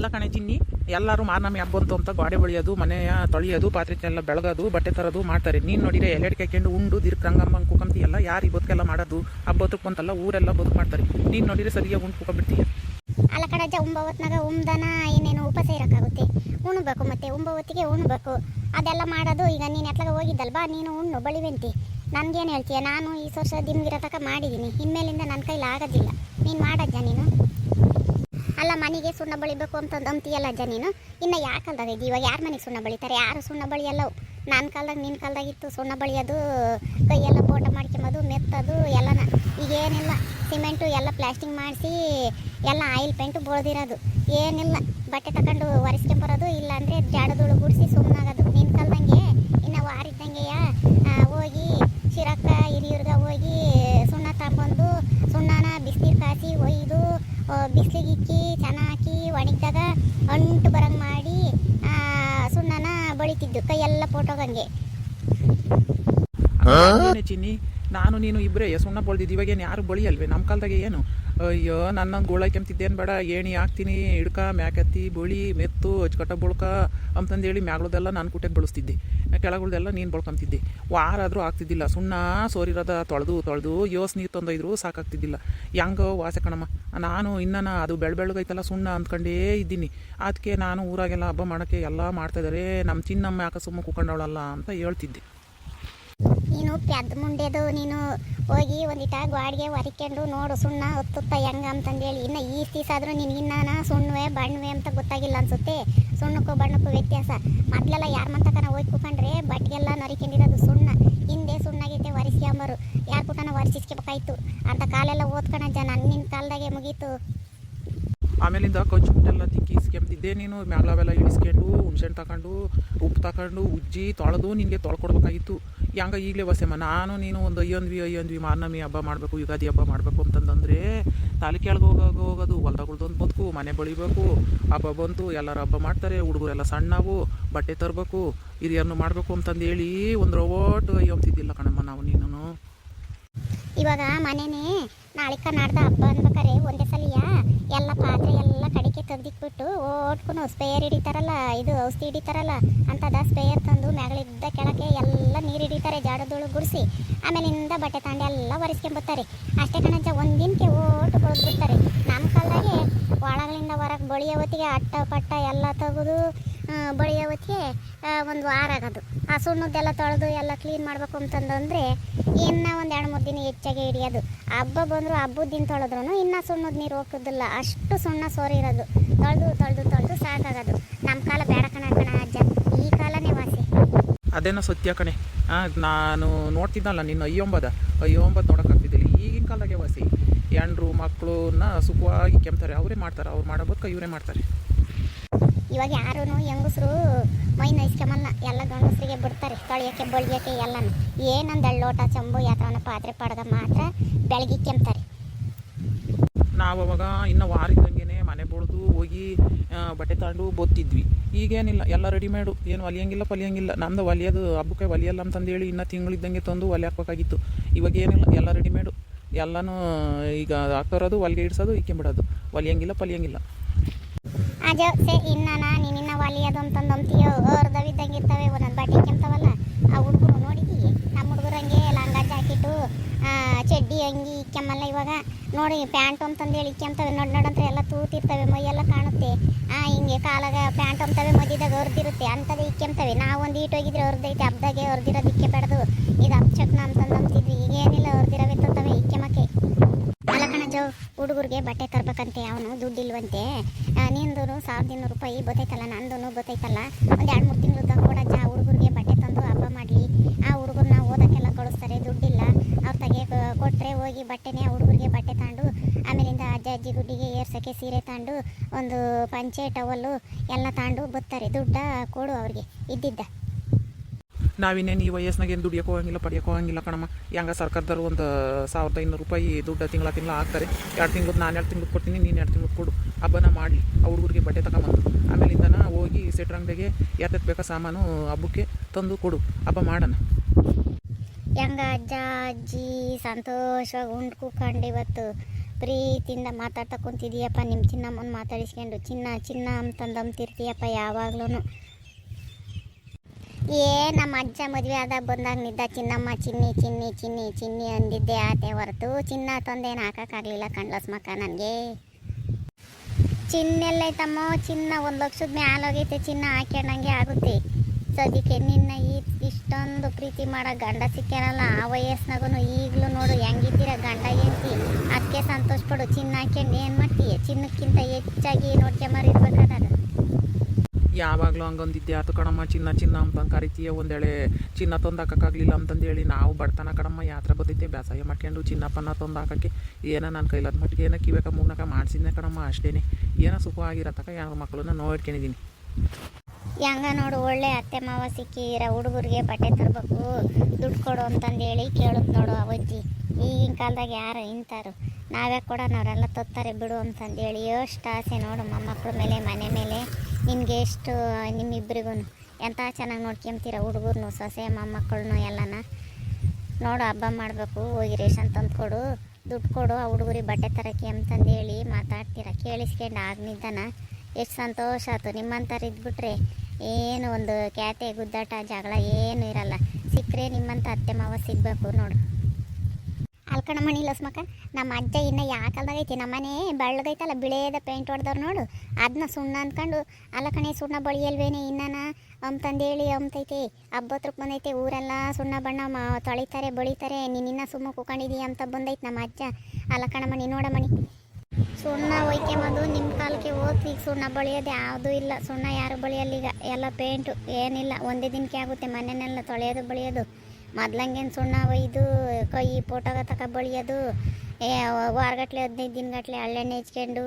ಅಲ್ಲ ಕಣೆ ಚಿನ್ನಿ, ಎಲ್ಲರೂ ಮಾರ್ನಮಿ ಹಬ್ಬ ಬಂತು ಅಂತ ಗಾಡಿ ಬಳಿಯೋದು, ಮನೆಯ ತೊಳೆಯೋದು ಪಾತ್ರೆ ಎಲ್ಲ ಬೆಳಗೋದು, ಬಟ್ಟೆ ತರೋದು ಮಾಡ್ತಾರೆ. ನೀನು ನೋಡಿದ್ರೆ ಎಲ್ಲೆಡೆ ಕೈಕೊಂಡು, ಉಂಡು, ದಿರ್ಕ್ ರಂಗಮ್ಮ ಕುಕಂತಿ ಎಲ್ಲ ಯಾರು ಈ ಬದುಕೆಲ್ಲ ಮಾಡೋದು, ಹಬ್ಬ ಬಂತಲ್ಲ ಊರೆಲ್ಲ ಬದುಕು ಮಾಡ್ತಾರೆ. ನೀನು ನೋಡಿದ್ರೆ ಸರಿಯಾಗಿ ಉಂಡು ಕುಕೊಂಡ್ಬಿಡ್ತೀಯ? ಅಲ್ಲ ಕಡಜ್ಜ ಒಂಬವತ್ನಾಗ ಉಮ್ದನ ಏನೇನು ಉಪವಾಸ ಇರೋಕ್ಕಾಗುತ್ತೆ. ಉಣ್ಬೇಕು ಮತ್ತೆ, ಉಂಬವತ್ತಿಗೆ ಉಣ್ಬೇಕು. ಅದೆಲ್ಲ ಮಾಡೋದು, ಈಗ ನೀನು ಎತ್ಲಾಗ ಹೋಗಿದ್ದಲ್ವಾ? ನೀನು ಉಣ್ಣು ಬಳಿವೆಂತಿ ನನ್ಗೇನು ಹೇಳ್ತೀಯ? ನಾನು ಈ ವರ್ಷ ದಿನಗಿರೋ ತನಕ ಮಾಡಿದ್ದೀನಿ ಇನ್ಮೇಲಿಂದ ನನ್ನ ಕೈಲಿ ಆಗೋದಿಲ್ಲ. ನೀನು ಮಾಡಜ್ಜ ನೀನು? ಅಲ್ಲ, ಮನೆಗೆ ಸುಣ್ಣ ಬಳಿಬೇಕು ಅಂತಂದು ಅಂತೀಯಲ್ಲ ಅಜ್ಜ ನೀನು? ಇನ್ನು ಯಾ ಕಾಲದಾಗ ಇದ್ದೀವಿ ಇವಾಗ ಯಾರ ಮನೆಗೆ ಸುಣ್ಣ ಬಳಿತಾರೆ? ಯಾರು ಸುಣ್ಣ ಬಳಿಯಲ್ಲ? ನನ್ನ ಕಾಲ್ದಾಗ ನಿನ್ನ ಕಾಲದಾಗ ಇತ್ತು. ಸುಣ್ಣ ಬಳಿಯೋದು, ಕೈಯೆಲ್ಲ ಫೋಟೋ ಮಾಡ್ಕೊಂಬೋದು, ಮೆತ್ತದು, ಎಲ್ಲನ ಈಗೇನಿಲ್ಲ. ಸಿಮೆಂಟು ಎಲ್ಲ ಪ್ಲಾಸ್ಟಿಂಗ್ ಮಾಡಿಸಿ, ಎಲ್ಲ ಆಯಿಲ್ ಪೇಂಟು ಬೋಳ್ದಿರೋದು. ಏನಿಲ್ಲ. ಬಟ್ಟೆ ತಗೊಂಡು ಒರೆಸ್ಕೊಂಬರೋದು ಇಲ್ಲ ಅಂದರೆ ಜಾಡದೊಳು ಗುಡಿಸಿ ಸುಮ್ಮನಾಗೋದು ನಿನ್ನ ಕಾಲದಂಗೆ, ಇನ್ನು ವಾರಿದ್ದಂಗೆಯ ಹೋಗಿ ಶಿರಕ್ಕ, ಹಿರಿಯರ್ಗ ಹೋಗಿ ಸುಣ್ಣ ತಗೊಂಡು ಸುಣ್ಣನ ಬಿಸಿನೀರು ಕಾಸಿ ಒಯ್ದು ಬಿಸಿಲಿಗೆ ಅಂಟು ಬರಂಗ್ ಮಾಡಿ ಸುಣ್ಣನ ಬಳಿತಿದ್ದು. ಕೈಯೆಲ್ಲ ಫೋಟೋಗಂಗೆ ಏನೇ ಚಿನ್ನಿ, ನಾನು, ನೀನು ಇಬ್ಬರೇ ಸುಣ್ಣ ಬಳ್ದಿದ್ದು ಇವಾಗೇನು ಯಾರು ಬಳಿಯಲ್ವೇ ನಮ್ಮ ಕಾಲದಾಗ ಏನು? ಅಯ್ಯೋ ನನ್ನ ಕೆಮ್ತಿದ್ದೇನು ಬೇಡ. ಏಣಿ ಹಾಕ್ತೀನಿ, ಹಿಡ್ಕ, ಮ್ಯಾಕತ್ತಿ, ಬುಳಿ, ಮೆತ್ತು ಅಚ್ಚುಕಟ್ಟ ಬುಳ್ಕ ಅಂತಂದೇಳಿ ಮ್ಯಾಗಳದೆಲ್ಲ ನಾನು ಕುಟ್ಟೆಗೆ ಬಳಸ್ತಿದ್ದೆ. ಕೆಳಗಳ್ದೆಲ್ಲ ನೀನು ಬಳ್ಕೊಂತಿದ್ದೆ. ವಾರಾದರೂ ಆಗ್ತಿದ್ದಿಲ್ಲ. ಸುಣ್ಣ ಸೋರಿರೋದ ತೊಳೆದು ತೊಳೆದು, ಯೋಸ್ ನೀರು ತಂದೊಯ್ದ್ರು ಸಾಕಾಗ್ತಿದ್ದಿಲ್ಲ. ಹೆಂಗೋ ವಾಸೆ ಕಣಮ್ಮ. ನಾನು ಇನ್ನನ ಅದು ಬೆಳ ಬೆಳಗೈತಲ್ಲ ಸುಣ್ಣ ಅಂದ್ಕೊಂಡೇ ಇದ್ದೀನಿ. ಅದಕ್ಕೆ ನಾನು ಊರಾಗೆಲ್ಲ ಹಬ್ಬ ಮಾಡೋಕ್ಕೆ ಎಲ್ಲ ಮಾಡ್ತಾಯಿದ್ದಾರೆ ನಮ್ಮ ಚಿನ್ನಮ್ಮ ಯಾಕೆ ಸುಮ್ಮ ಕುಕೊಂಡವಳಲ್ಲ ಅಂತ ಹೇಳ್ತಿದ್ದೆ. ನೀನು ಪೆದ್ದ ಮುಂಡೆದು, ನೀನು ಹೋಗಿ ಒಂದಿಟ ಗ್ವಾಡಿಗೆ ಒರಿಕೊಂಡು ನೋಡು ಸುಣ್ಣ ಹೊತ್ತುತ್ತ ಹೆಂಗ ಅಂತಂದೇಳಿ. ಇನ್ನು ಈ ಆದರೂ ನಿನಗಿನ್ನ ಸುಣ್ಣವೆ ಬಣ್ಣವೆ ಅಂತ ಗೊತ್ತಾಗಿಲ್ಲ ಅನ್ಸುತ್ತೆ. ಸುಣ್ಣಕ್ಕೂ ಬಣ್ಣಕ್ಕೂ ವ್ಯತ್ಯಾಸ. ಮೊದಲೆಲ್ಲ ಯಾರ ಮಂತಕನ ಹೋಗಿ ಕೂಕೊಂಡ್ರೆ ಬಟ್ಟೆಗೆಲ್ಲ ನರಿಕೊಂಡಿರೋದು ಸುಣ್ಣ. ಹಿಂದೆ ಸುಣ್ಣಾಗೈತೆ ಒರೆಸ್ಕೊಂಬರು ಯಾರ ಕೂಟನ ಒರೆಸಿಸ್ಕೋಬೇಕಾಯ್ತು. ಅಂತ ಕಾಲೆಲ್ಲ ಓದ್ಕಣ ಜನ ನಿನ್ನ ಕಾಲದಾಗೆ ಮುಗೀತು. ಆಮೇಲಿಂದ ಕಚ್ಚು ಮುಟ್ಟೆಲ್ಲ ತಿಕ್ಕಿ ಇಸ್ಕೊಂಬಿದ್ದೆ ನೀನು ಮ್ಯಾಲವೆಲ್ಲ ಇಳಿಸ್ಕೊಂಡು ಹುಣ್ಸೆಣ್ಣು ತಗೊಂಡು ಉಪ್ಪು ತಗೊಂಡು ಉಜ್ಜಿ ತೊಳೆದು ನಿನಗೆ ತೊಳ್ಕೊಡ್ಬೇಕಾಗಿತ್ತು. ಹೆಂಗ ಈಗಲೇ ವಸೆಮ್ಮ ನಾನು, ನೀನು ಒಂದು ಅಯ್ಯೊಂದ್ವಿ ಅಯ್ಯೊಂದ್ವಿ, ಮಾರ್ನಮಿ ಹಬ್ಬ ಮಾಡಬೇಕು, ಯುಗಾದಿ ಹಬ್ಬ ಮಾಡಬೇಕು ಅಂತಂದ್ರೆ ತಾಲಿ ಹೋಗೋ ಹೋಗೋದು ಹೊಲ್ದಾಗಳ್ದೊಂದು ಬದುಕು, ಮನೆ ಬಳಿಬೇಕು, ಹಬ್ಬ ಬಂತು, ಎಲ್ಲರೂ ಹಬ್ಬ ಮಾಡ್ತಾರೆ, ಹುಡುಗರೆಲ್ಲ ಸಣ್ಣವು, ಬಟ್ಟೆ ತರಬೇಕು ಹಿರಿಯರನ್ನು ಮಾಡಬೇಕು ಅಂತಂದು ಹೇಳಿ ಒಂದು ರೋಬೋಟ್ ಅಯ್ಯೊಂತಿದ್ದಿಲ್ಲ ಕಣಮ್ಮ ನಾವು ನೀನು ಇವಾಗ ಮನೆನೇ ನಾಳೆ ಕರ್ನಾಟಕ ಹಬ್ಬ ಅನ್ಬೇಕಾರೆ ಒಂದೇ ಸಲಿಯ? ಎಲ್ಲ ಪಾತ್ರೆ ಎಲ್ಲ ಕಡಿಕೆ ತೆಗ್ದಿಕ್ಬಿಟ್ಟು ಓಟ್ಕೊಂಡು ಸ್ಪೇಯರ್ ಹಿಡಿತಾರಲ್ಲ, ಇದು ಔಷಧಿ ಹಿಡಿತಾರಲ್ಲ, ಅಂತದ ಸ್ಪೇಯರ್ ತಂದು ಮ್ಯಾಗಳಿದ್ದ ಕೆಳಕ್ಕೆ ಎಲ್ಲ ನೀರು ಹಿಡಿತಾರೆ ಜಾಡದೊಳು ಗುಡಿಸಿ. ಆಮೇಲಿಂದ ಬಟ್ಟೆ ತಾಂಡೆ ಎಲ್ಲ ಒರೆಸ್ಕೊಂಬತ್ತಾರೆ. ಅಷ್ಟೇ ಕಣಜ್ಜ ದಿನಕ್ಕೆ ಓಟು ಬಳಸ್ಬಿಡ್ತಾರೆ ನಮ್ಮ ಕಾಲದಾಗೆ ಒಳಗಳಿಂದ ಹೊರಗೆ ಬಳಿಯೋ ಹೊತ್ತಿಗೆ ಅಟ್ಟ ಪಟ್ಟ ಎಲ್ಲ ತೆಗೆದು ಬಳಿಯೋ ಹೊತ್ತಿಗೆ ಒಂದು ವಾರ ಆಗೋದು ಆ ಸುಣ್ಣದ್ದೆಲ್ಲ ತೊಳೆದು ಎಲ್ಲ ಕ್ಲೀನ್ ಮಾಡಬೇಕು ಅಂತಂದ್ರೆ ಇನ್ನೂ ಒಂದು ಎರಡು ಮೂರು ದಿನ ಹೆಚ್ಚಾಗಿ ಹಿಡಿಯೋದು. ಹಬ್ಬ ಬಂದರೂ ಹಬ್ಬದ ದಿನ ತೊಳೆದ್ರೂ ಇನ್ನೂ ಸುಣ್ಣದ ನೀರು ಹೋಗೋದಿಲ್ಲ ಅಷ್ಟು ಸುಣ್ಣ ಸೋರಿರೋದು. ತೊಳೆದು ತೊಳೆದು ತೊಳೆದು ಸಾಕಾಗೋದು. ನಮ್ಮ ಕಾಲ ಬೇಡ ಕಣ ಕಣ ಅಜ್ಜ, ಈ ಕಾಲನೇ ವಾಸಿ. ಅದೇನೋ ಸತ್ಯ ಕಣೆ. ನಾನು ನೋಡ್ತಿದ್ದಲ್ಲ ನಿನ್ನ ಅಯ್ಯೊಂಬದ. ಅಯ್ಯೊಂಬತ್ತು ನೋಡೋಕ್ಕಾಗ್ತಿದ್ದಿಲ್ಲ ಈಗಿನ ಕಾಲದಾಗೆ ವಾಸಿ. ಹೆಂಡ್ರು ಮಕ್ಕಳನ್ನ ಸುಖವಾಗಿ ಕೆಮ್ತಾರೆ. ಅವರೇ ಮಾಡ್ತಾರೆ, ಅವ್ರು ಮಾಡೋ ಬದುಕ ಇವರೇ ಮಾಡ್ತಾರೆ. ಇವಾಗ ಯಾರೂ ಹೆಂಗಸ್ರು ಮೈ ನೈಸ್ಕೊಂಬಲ್ಲ ಎಲ್ಲ ಗಂಡಸ್ರಿಗೆ ಬಿಡ್ತಾರೆ. ತೊಳೆಯೋಕ್ಕೆ, ಬಳಿಯೋಕ್ಕೆ ಎಲ್ಲನೂ. ಏನೊಂದು ಲೋಟ, ಚಂಬು, ಯಾತವನ ಪಾತ್ರೆ ಪಡೆದ ಮಾತ್ರ ಬೆಳಗ್ಗೆ ಕೆಂಪ್ತಾರೆ ನಾವು ಅವಾಗ ಇನ್ನು ವಾರ ಇದ್ದಂಗೆ ಮನೆ ಬಳಿದು ಹೋಗಿ ಬಟ್ಟೆ ತಗೊಂಡು ಬೊತ್ತಿದ್ವಿ. ಈಗೇನಿಲ್ಲ, ಎಲ್ಲ ರೆಡಿಮೇಡು ಏನು ಒಲಿಯಂಗಿಲ್ಲ, ಪಲಿಯಂಗಿಲ್ಲ. ನಮ್ಮದು ಒಲಿಯೋದು, ಹಬ್ಬಕ್ಕೆ ಒಲಿಯಲ್ಲ ಅಂತಂದೇಳಿ ಇನ್ನು ತಿಂಗಳಿದ್ದಂಗೆ ತಂದು ಒಲೆ ಹಾಕ್ಬೇಕಾಗಿತ್ತು ಇವಾಗ ಏನಿಲ್ಲ, ಎಲ್ಲ ರೆಡಿಮೇಡು ಎಲ್ಲನೂ ಈಗ ಹಾಕ್ತರೋದು ಹೊಲಿಗೆ ಇಡ್ಸೋದು, ಇಕ್ಕೊಂಬಿಡೋದು. ಒಲಿಯಂಗಿಲ್ಲ, ಪಲಿಯಂಗಿಲ್ಲ. ಅಜ ಸೆ, ಇನ್ನ ನೀನಿನ್ನ ಅದು ಅಂತಂದು ಅಂತೀಯೋ? ಅರ್ಧವಿದ್ದಂಗೆ ಇರ್ತವೆ ಒಂದೊಂದು ಬಟ್ಟೆ ಕೆಂತವಲ್ಲ ಆ ಹುಡುಗರು ನೋಡಿದಿ? ನಮ್ಮ ಹುಡುಗರು ಹಂಗೆ ಲಂಗ ಜಾಕೆಟು ಚಡ್ಡಿ ಅಂಗಿ, ಕೆಮ್ಮಲ್ಲ ಇವಾಗ. ನೋಡಿ, ಪ್ಯಾಂಟ್ ಅಂತಂದೇಳಿ ಕೆಂತವೆ ನೋಡಿ ನೋಡಂತ ಎಲ್ಲ ತೂತಿರ್ತವೆ, ಮೈಯೆಲ್ಲ ಕಾಣುತ್ತೆ. ಆ, ಹಿಂಗೆ ಕಾಲಾಗ ಪ್ಯಾಂಟ್ ಅಂತವೆ ಮದಿದಾಗ ಅರ್ದಿರುತ್ತೆ ಅಂಥದ್ದು ಕೆಂತವೆ ನಾವು ಒಂದು ಹೋಗಿದ್ರೆ ಹೊರ್ದೈತೆ. ಹಬ್ದಾಗೆ ಹೊರ್ದಿರೋದು ಇಕ್ಕೆ ಬೇಡದು. ಇದು ಅಪ್ಚಕ್ನ ಅಂತಂದು ಅಂತಿದ್ವಿ. ಈಗೇನಿಲ್ಲ ಇಕ್ಕೆಮಕ್ಕೆ ಅಲ್ಲ ಹುಡುಗರಿಗೆ ಬಟ್ಟೆ ತರಬೇಕಂತೆ, ಅವನು ದುಡ್ಡಿಲ್ವಂತೆ. ನಿಂದೂ ಸಾವಿರದ ಇನ್ನೂರು ರೂಪಾಯಿ ಬತ್ತೈತಲ್ಲ ನಂದೂ ಬತ್ತೈತಲ್ಲ ಒಂದು ಎರಡು, ಮೂರು ತಿಂಗಳು ಕೊಡಜ್ಜ ಹುಡುಗರಿಗೆ ಬಟ್ಟೆ ತಂದು ಹಬ್ಬ ಮಾಡಲಿ. ಆ ಹುಡುಗರನ್ನ ಓದೋಕ್ಕೆಲ್ಲ ಕಳಿಸ್ತಾರೆ, ದುಡ್ಡಿಲ್ಲ. ಅವ್ರ ತಗೆ ಕೊಟ್ಟರೆ ಹೋಗಿ ಬಟ್ಟೆನೇ ಹುಡುಗರಿಗೆ ಬಟ್ಟೆ ತಗೊಂಡು ಆಮೇಲಿಂದ ಅಜ್ಜ ಅಜ್ಜಿ ಗುಡ್ಡಿಗೆ ಏರ್ಸೋಕ್ಕೆ ಸೀರೆ ತಗೊಂಡು ಒಂದು ಪಂಚೆ ಟವಲ್ಲು ಎಲ್ಲ ತಗೊಂಡು ಬರ್ತಾರೆ ದುಡ್ಡ ಕೊಡು ಅವ್ರಿಗೆ, ಇದ್ದಿದ್ದ. ನಾವಿನ್ನೇನು ಈ ವಯಸ್ಸಿನಾಗ ಏನು ದುಡಿಯೋಕೆ ಹೋಗಂಗಿಲ್ಲ ಪಡಿಯೋಕೆ ಹೋಗಂಗಿಲ್ಲ ಕಣಮ್ಮ. ಹೆಂಗ ಸರ್ಕಾರದವ್ರು ಒಂದು ಸಾವಿರದ ಐನೂರು ರೂಪಾಯಿ ದುಡ್ಡು ತಿಂಗಳ ತಿಂಗಳ ಹಾಕ್ತಾರೆ. ಎರಡು ತಿಂಗಳು ನಾನು ಎರಡು ತಿಂಗಳು ಕೊಡ್ತೀನಿ, ನೀನು ಎರಡು ತಿಂಗಳು ಕೊಡು. ಹಬ್ಬನ ಮಾಡಲಿ ಆ ಹುಡುಗರಿಗೆ ಬಟ್ಟೆ ತಗೊಂಬಂದು. ಆಮೇಲಿಂದನ ಹೋಗಿ ಸೆಟ್ರ್ ಅಂಗಡಿಗೆ ಯಾತಕ್ಕೆ ಬೇಕಾ ಸಾಮಾನು ಹಬ್ಬಕ್ಕೆ ತಂದು ಕೊಡು. ಹಬ್ಬ ಮಾಡೋಣ. ಹೆಂಗ ಅಜ್ಜ, ಅಜ್ಜಿ ಸಂತೋಷವಾಗಿ ಉಂಡು ಕೂಕೊಂಡು ಇವತ್ತು. ಪ್ರೀತಿಯಿಂದ ಮಾತಾಡ್ತಾ ಕುಂತಿದೀಯಪ್ಪ ನಿಮ್ಮ ಚಿನ್ನಮ್ಮನ ಮಾತಾಡಿಸ್ಕೊಂಡು. ಚಿನ್ನ ಚಿನ್ನ ಅಂತಂದು ಅಂತಿರ್ತೀಯಪ್ಪ ಯಾವಾಗ್ಲೂ ಏ, ನಮ್ಮ ಅಜ್ಜ ಮದುವೆ ಆದಾಗ ಬಂದಾಗ ನಿದ್ದ, ಚಿನ್ನಮ್ಮ ಚಿನ್ನಿ ಚಿನ್ನಿ ಚಿನ್ನಿ ಚಿನ್ನಿ ಅಂದಿದ್ದೆ ಆತೆ ಹೊರತು. ಚಿನ್ನ ತಂದೇನು ಹಾಕೋಕ್ಕಾಗಲಿಲ್ಲ ಕಣ್ಲಸ್ ಮಕ್ಕ ನನಗೆ. ಚಿನ್ನೆಲ್ಲೈತಮ್ಮ ಚಿನ್ನ ಒಂದು ಲಕ್ಷದ ಮ್ಯಾಲ ಹೋಗೈತೆ, ಚಿನ್ನ ಹಾಕ್ಯಂಡಂಗೆ ಆಗುತ್ತೆ. ಸದ್ಯಕ್ಕೆ ನಿನ್ನ ಈ ಇಷ್ಟೊಂದು ಪ್ರೀತಿ ಮಾಡೋ ಗಂಡ ಸಿಕ್ಕ್ಯಾನಲ್ಲ ಆ ವಯಸ್ಸಿನಾಗೂ ಈಗಲೂ ನೋಡು ಹೆಂಗಿದ್ದೀರ ಗಂಡ ಎಂತಿ ಅದಕ್ಕೆ ಸಂತೋಷಪಡು ಚಿನ್ನ ಹಾಕ್ಯಂಡು ಏನು ಮಾಡ್ತೀಯ? ಚಿನ್ನಕ್ಕಿಂತ ಹೆಚ್ಚಾಗಿ ನೋಡ್ಕೊಂಬರಿರ್ಬೇಕಾದಾಗ ಯಾವಾಗಲೂ ಹಂಗೊಂದಿದ್ದೆ. ಆತು ಕಣಮ್ಮ, ಚಿನ್ನ ಚಿನ್ನ ಅಂತ ಕರಿತೀಯ ಒಂದೇಳೆ. ಚಿನ್ನ ತಂದು ಅಂತಂದು ಅಂತಂದೇಳಿ ನಾವು ಬಡತನ ಕಣಮ್ಮ, ಯಾತ್ರ ಬರ್ತೈತೆ ಬೇಸಾಯ ಮಾಡ್ಕೊಂಡು ಚಿನ್ನಪ್ಪನ ಪನ್ನ ತಂದು ಹಾಕೋಕ್ಕೆ ಏನೋ ನನ್ನ ಕೈಲಾದ ಮಟ್ಟಿಗೆ ಏನೋ ಕಿವೇಕ ಮೂರ್ನಾಕ ಮಾಡ್ಸಿದ್ನೆ ಕಣಮ್ಮ ಅಷ್ಟೇ ಏನೋ ಸುಖವಾಗಿರತಕ್ಕ ಯಾರ ಮಕ್ಕಳನ್ನ ನೋಡ್ಕೊಂಡಿದ್ದೀನಿ ಹೆಂಗ ನೋಡು, ಒಳ್ಳೆ ಅತ್ತೆ ಮಾವ ಸಿಕ್ಕಿರ ಹುಡುಗರಿಗೆ ಬಟ್ಟೆ ತರಬೇಕು, ದುಡ್ಡು ಕೊಡು ಅಂತಂದೇಳಿ ಕೇಳುತ್ತೆ ನೋಡು ಅವಜ್ಜಿ. ಈಗಿನ ಕಾಲದಾಗ ಯಾರು ಇಂತಾರು ನಾವೇ ಕೊಡೋಣ ಅವರೆಲ್ಲ ತೊತ್ತಾರೆ ಬಿಡು ಅಂತಂದೇಳಿ ಎಷ್ಟು ಆಸೆ ನೋಡು ಮೊಮ್ಮಕ್ಕಳ ಮೇಲೆ, ಮನೆ ಮೇಲೆ. ನಿನಗೆ ಎಷ್ಟು ನಿಮ್ಮಿಬ್ಬರಿಗೂ ಎಂಥ ಚೆನ್ನಾಗಿ ನೋಡ್ಕೊಂತೀರ ಹುಡುಗರ್ನು, ಸೊಸೆ ಮೊಮ್ಮಕ್ಕಳನ್ನು ಎಲ್ಲನ. ನೋಡು ಹಬ್ಬ ಮಾಡಬೇಕು, ಹೋಗಿ ರೇಷನ್ ತಂದು ಕೊಡು, ದುಡ್ಡು ಕೊಡು, ಆ ಹುಡುಗರಿಗೆ ಬಟ್ಟೆ ತರಕ್ಕೆ ಅಂತಂದೇಳಿ ಮಾತಾಡ್ತೀರ. ಕೇಳಿಸ್ಕೊಂಡು ಆಗ್ನಿದ್ದಾನ ಎಷ್ಟು ಸಂತೋಷ ಆಯ್ತು. ನಿಮ್ಮಂಥವ್ರು ಇದ್ಬಿಟ್ರೆ ಏನು ಒಂದು ಕ್ಯಾತೆ ಗುದ್ದಾಟ, ಜಗಳ ಏನು ಇರಲ್ಲ. ಸಿಕ್ಕರೆ ನಿಮ್ಮಂಥ ಅತ್ತೆ ಮಾವ ಸಿಗಬೇಕು ನೋಡು. ಅಲ್ಕಣ ಮಣಿ ಸ್ಮಕ ನಮ್ಮ ಅಜ್ಜ ಇನ್ನ ಯಾ ಕಾಲದಾಗ ಐತಿ? ನಮ್ಮನೆ ಬೆಳ್ಳಗೈತಲ್ಲ ಬಿಳೇದ ಪೇಂಟ್ ಹೊಡೆದವ್ರು ನೋಡು. ಅದನ್ನ ಸುಣ್ಣ ಅಂದ್ಕೊಂಡು ಅಲ್ಲ ಕಣೆ, ಸುಣ್ಣ ಬಳಿಯಲ್ವೇನೆ ಇನ್ನನ ಅಂತಂದೇಳಿ ಅಂತೈತೆ ಹಬ್ಬತ್ರಕ್ಕೆ ಬಂದೈತೆ, ಊರೆಲ್ಲ ಸುಣ್ಣ ಬಣ್ಣ ಮಾ ತೊಳಿತಾರೆ, ಬಳಿತಾರೆ. ನೀನಿನ್ನ ಸುಮ್ಮ ಕೂಕೊಂಡಿದೀಯ ಅಂತ ಬಂದೈತೆ ನಮ್ಮ ಅಜ್ಜ. ಅಲ್ಲ ಕಣಮಣಿ ನೋಡಮಣಿ ಸುಣ್ಣ ಒಯ್ಕೊಂಬಂದು ನಿಮ್ಮ ಕಾಲಕ್ಕೆ ಓದ್ ಈಗ ಸುಣ್ಣ ಬಳಿಯೋದು ಯಾವುದೂ ಇಲ್ಲ. ಸುಣ್ಣ ಯಾರು ಬಳಿಯಲ್ಲ ಈಗ? ಎಲ್ಲ ಪೇಂಟು ಏನಿಲ್ಲ. ಒಂದೇ ದಿನಕ್ಕೆ ಆಗುತ್ತೆ ಮನೆಯನ್ನೆಲ್ಲ ತೊಳೆಯೋದು, ಬಳಿಯೋದು. ಮೊದ್ಲಂಗೇನು ಸುಣ್ಣ ಒಯ್ದು ಕೈ ಫೋಟೋಗ ತಕ ಬಳಿಯೋದು. ಏ ವಾರಗಟ್ಲೆ ಹದಿನೈದು ದಿನಗಟ್ಲೆ ಹಳ್ಳೆಣ್ಣೆ ಹೆಚ್ಕೊಂಡು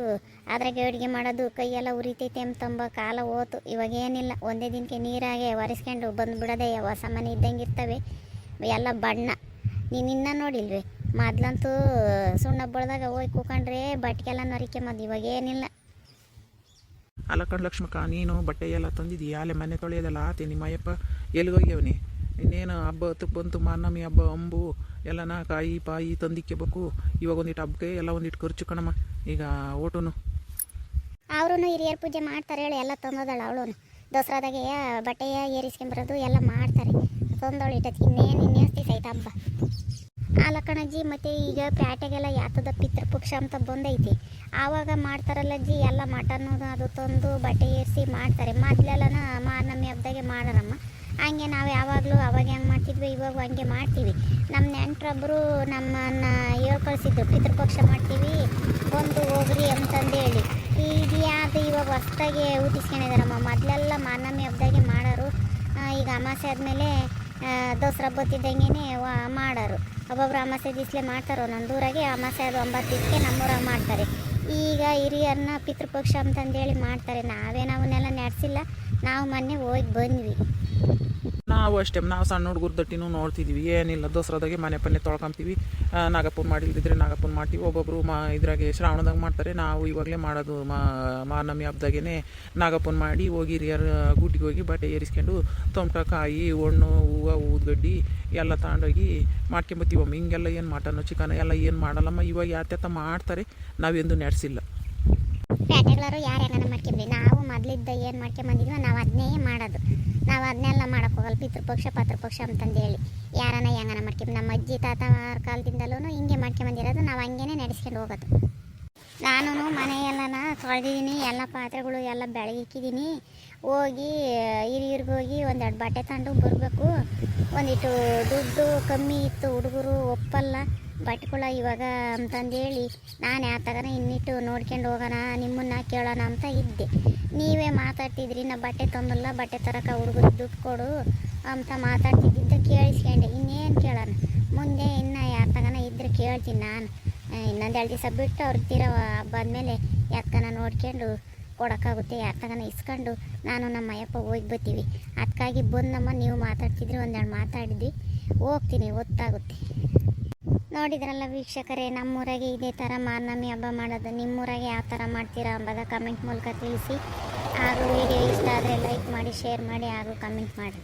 ಅದ್ರಾಗೆ ಅಡುಗೆ ಮಾಡೋದು. ಕೈಯೆಲ್ಲ ಉರಿತೈತೆ ಅಂತಂಬ ಕಾಲ ಹೋತು. ಇವಾಗ ಏನಿಲ್ಲ. ಒಂದೇ ದಿನಕ್ಕೆ ನೀರಾಗೆ ಒರೆಸ್ಕೊಂಡು ಬಂದುಬಿಡೋದೆ ಹೊಸ ಮನೆ ಇದ್ದಂಗೆ ಇರ್ತವೆ. ಎಲ್ಲ ಬಣ್ಣ. ನೀನಿನ್ನ ನೋಡಿಲ್ವಿ? ಮೊದ್ಲಂತೂ ಸುಣ್ಣ ಬಳ್ದಾಗ ಹೋಗಿ ಕೂಕೊಂಡ್ರೆ ಬಟ್ಟೆಗೆಲ್ಲ ನರಿಕೆಂಬದು ಇವಾಗ ಏನಿಲ್ಲ. ಅಲ್ಲ ಕಣ್ ಲಕ್ಷ್ಮಕ್ಕ ನೀನು ಬಟ್ಟೆ ಎಲ್ಲ ತಂದಿದ್ದೀಯ? ಅಲ್ಲೇ ಮನೆ ತೊಳೆಯೋದಲ್ಲ ಆತೆ ನಿಮ್ಮ ಅಯ್ಯಪ್ಪ ಎಲ್ಲಿಗೋಗ್ಯವನಿ ಇನ್ನೇನು ಹಬ್ಬ ಬಂತು ಮಾನಮಿ ಹಬ್ಬ, ಅಂಬು ಎಲ್ಲನ ಕಾಯಿ ಪಾಯಿ ತಂದಿಕ್ಕೋಬೇಕು ಇವಾಗ ಒಂದಿಟ್ಟು ಹಬ್ಬಕ್ಕೆ ಎಲ್ಲ ಒಂದಿಟ್ಟು ಖರ್ಚು ಕಣಮ್ಮ. ಈಗ ಓಟುನು. ಅವರು ಹಿರಿಯರ ಪೂಜೆ ಮಾಡ್ತಾರೆ ಹೇಳಿ, ಎಲ್ಲ ತಂದೋದಳ ಅವಳು ದಸರಾದಾಗೆ ಬಟ್ಟೆಯ ಏರಿಸ್ಕೊಂಬರೋದು ಎಲ್ಲ ಮಾಡ್ತಾರೆ. ತಂದವಳು ಇಟ್ಟಕ್ಕೆ ಇನ್ನೇನು ಇನ್ನೇಸ್ತಿ ಸೈತ ಹಬ್ಬ ಕಣಜ್ಜಿ ಮತ್ತು ಈಗ ಪ್ಯಾಟೆಗೆಲ್ಲ ಯಾತದ ಪಿತೃಪಕ್ಷ ಅಂತ ಬಂದೈತಿ. ಆವಾಗ ಮಾಡ್ತಾರಲ್ಲ ಅಜ್ಜಿ, ಎಲ್ಲ ಮಟನ್ನು ಅದು ತಂದು ಬಟ್ಟೆ ಏರಿಸಿ ಮಾಡ್ತಾರೆ. ಮೊದಲೆಲ್ಲನ ಮಾನಮ್ಮಿ ಹಬ್ಬದಾಗೆ ಮಾಡೋರಮ್ಮ. ಹಂಗೆ ನಾವು ಯಾವಾಗಲೂ ಅವಾಗ ಹೆಂಗೆ ಮಾಡ್ತಿದ್ವಿ, ಇವಾಗ ಹಂಗೆ ಮಾಡ್ತೀವಿ. ನಮ್ಮ ನೆಂಟರೊಬ್ಬರು ನಮ್ಮನ್ನು ಹೇಳ್ ಕಳಿಸಿದ್ರು ಪಿತೃಪಕ್ಷ ಮಾಡ್ತೀವಿ, ಒಂದು ಹೋಗ್ರಿ ಅಂತಂದೇಳಿ. ಈಗ ಯಾವುದು ಇವಾಗ ಹೊಸ್ದಾಗೆ ಊಟಿಸ್ಕೊಂಡಿದಾರಮ್ಮ ಮೊದಲೆಲ್ಲ ಮಾನಮಿ ಹಬ್ಬದಾಗೆ ಮಾಡೋರು ಈಗ ಅಮಾಸೆ ಆದಮೇಲೆ ದಸರಾ ಬತ್ತಿದ್ದಂಗೆ ಮಾಡೋರು. ಒಬ್ಬೊಬ್ರು ಅಮಾಸೆ ದಿಸ್ಲೆ ಮಾಡ್ತಾರೋ ಊರಾಗೆ ಅಮಾಸೆ ಅದು ಒಂಬತ್ತು ದಿವಸಕ್ಕೆ ನಮ್ಮೂರಾಗ ಮಾಡ್ತಾರೆ. ಈಗ ಹಿರಿಯರನ್ನ ಪಿತೃಪಕ್ಷ ಅಂತಂದೇಳಿ ಮಾಡ್ತಾರೆ. ನಾವೇ ಅವನ್ನೆಲ್ಲ ನಡೆಸಿಲ್ಲ, ನಾವು ಮೊನ್ನೆ ಹೋಗಿ ಬಂದ್ವಿ. ನಾವು ಅಷ್ಟೇ, ನಾವು ಸಣ್ಣ ಹುಡುಗರು ದಟ್ಟಿನೂ ನೋಡ್ತಿದ್ವಿ. ಏನಿಲ್ಲ, ದಸರಾದಾಗೆ ಮನೆ ಪನ್ನೆ ತೊಳ್ಕೊಂತೀವಿ. ನಾಗಪ್ಪನ ಮಾಡಿಲ್ದಿದ್ರೆ ನಾಗಪ್ಪನ ಮಾಡ್ತೀವಿ. ಒಬ್ಬೊಬ್ಬರು ಮಾ, ಇದ್ರಾಗೆ ಶ್ರಾವಣದಾಗ ಮಾಡ್ತಾರೆ. ನಾವು ಇವಾಗಲೇ ಮಾಡೋದು ಮಾ, ಮಾನಮಿ ಹಬ್ಬದಾಗೇ ನಾಗಪ್ಪನ ಮಾಡಿ ಹೋಗಿ ಹಿರಿಯರ ಗುಡ್ಡಿಗೆ ಹೋಗಿ ಬಟ್ಟೆ ಏರಿಸ್ಕೊಂಡು ತೊಮಟ ಕಾಯಿ ಹಣ್ಣು, ಹೂವು, ಊದ್ಗಡ್ಡಿ ಎಲ್ಲ ತಗೊಂಡೋಗಿ ಮಾಡ್ಕೊಂಬತ್ತೀವಮ್ಮ. ಹಿಂಗೆಲ್ಲ ಏನು ಮಟನ್ನು ಚಿಕನ್ ಎಲ್ಲ ಏನು ಮಾಡಲ್ಲಮ್ಮ. ಇವಾಗ ಯಾತ್ಯಾತ ಮಾಡ್ತಾರೆ ನಾವೆಂದು ನಡೆಸಿಲ್ಲ. ಪ್ಯಾಟೆಗಳರು ಯಾರು ಹೆಂಗನ ಮಾಡ್ಕೊಂಡ್ರಿ ನಾವು ಮೊದಲಿದ್ದ ಏನು ಮಾಡ್ಕೊಂಬಂದಿದ್ವೋ ನಾವು ಅದನ್ನೇ ಮಾಡೋದು. ನಾವು ಅದನ್ನೆಲ್ಲ ಮಾಡಕ್ಕೆ ಹೋಗಲ್ಲ. ಪಿತೃಪಕ್ಷ ಪಾತೃಪಕ್ಷ ಅಂತಂದೇಳಿ ಯಾರನ್ನ ಹೆಂಗನ ಮಾಡ್ಕೊಂಡ್ ನಮ್ಮ ಅಜ್ಜಿ, ತಾತ ಕಾಲದಿಂದಲೂ ಹಿಂಗೆ ಮಾಡ್ಕೊಂಬಂದಿರೋದು ನಾವು ಹಂಗೇನೆ ನಡೆಸ್ಕೊಂಡು ಹೋಗೋದು. ನಾನು ಮನೆಯೆಲ್ಲನ ತೊಳೆದಿದ್ದೀನಿ. ಎಲ್ಲ ಪಾತ್ರೆಗಳು ಎಲ್ಲ ಬೆಳಗಿಕ್ಕಿದ್ದೀನಿ. ಹೋಗಿ, ಹಿರಿಯರಿಗೆ ಹೋಗಿ ಒಂದೆರಡು ಬಟ್ಟೆ ತಗೊಂಡು ಬರಬೇಕು. ಒಂದಿಟ್ಟು ದುಡ್ಡು ಕಮ್ಮಿ ಇತ್ತು. ಹುಡುಗರು ಒಪ್ಪಲ್ಲ. ಬಟ್ಟೆಗಳ ಇವಾಗ ಅಂತಂದೇಳಿ, ನಾನು ಯಾತಗನ ಇನ್ನಿಟ್ಟು ನೋಡ್ಕೊಂಡು ಹೋಗೋಣ, ನಿಮ್ಮನ್ನು ಕೇಳೋಣ ಅಂತ ಇದ್ದೆ. ನೀವೇ ಮಾತಾಡ್ತಿದ್ರಿ, ನಾ ಬಟ್ಟೆ ತಂದಲ್ಲ, ಬಟ್ಟೆ ತರಕ ಹುಡುಗರು ದುಡ್ಡು ಕೊಡು ಅಂತ ಮಾತಾಡ್ತಿದ್ದಿದ್ದ ಕೇಳಿಸ್ಕೊಂಡೆ. ಇನ್ನೇನು ಕೇಳೋಣ? ಮುಂದೆ ಇನ್ನು ಯಾತಗನ ಇದ್ರೆ ಕೇಳ್ತೀನಿ ನಾನು. ಇನ್ನೊಂದು ಎರಡು ದಿವಸ ಬಿಟ್ಟು ಅವ್ರ ತೀರ ಹಬ್ಬ ಆದಮೇಲೆ ಯಾತಕನ ನೋಡ್ಕೊಂಡು ಕೊಡೋಕ್ಕಾಗುತ್ತೆ. ಯಾತಕನ ಇಸ್ಕೊಂಡು ನಾನು ನಮ್ಮ ಅಯ್ಯಪ್ಪ ಹೋಗಿ ಬರ್ತೀವಿ. ಅದಕ್ಕಾಗಿ ಬಂದಮ್ಮ, ನೀವು ಮಾತಾಡ್ತಿದ್ರಿ ಒಂದೆರಡು ಮಾತಾಡಿದ್ವಿ. ಹೋಗ್ತೀನಿ ಗೊತ್ತಾಗುತ್ತೆ ನೋಡಿದ್ರಲ್ಲ ವೀಕ್ಷಕರೇ, ನಮ್ಮೂರಾಗೆ ಇದೇ ಥರ ಮಾರ್ನಮಿ ಹಬ್ಬ ಮಾಡೋದು. ನಿಮ್ಮೂರಾಗೆ ಯಾವ ಥರ ಮಾಡ್ತೀರಾ ಅಂಬದ ಕಮೆಂಟ್ ಮೂಲಕ ತಿಳಿಸಿ. ಹಾಗೂ ವಿಡಿಯೋ ಇಷ್ಟ ಆದರೆ ಲೈಕ್ ಮಾಡಿ ಶೇರ್ ಮಾಡಿ ಹಾಗೂ ಕಮೆಂಟ್ ಮಾಡಿ.